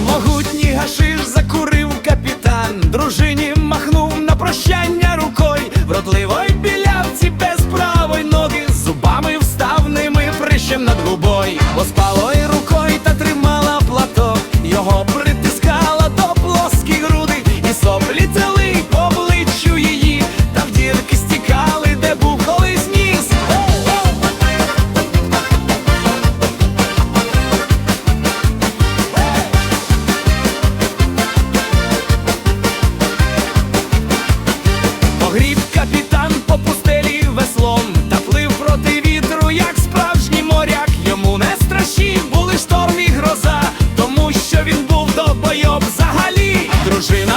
Могутній гашиш закурив капітан, дружині махнув на прощання Дружина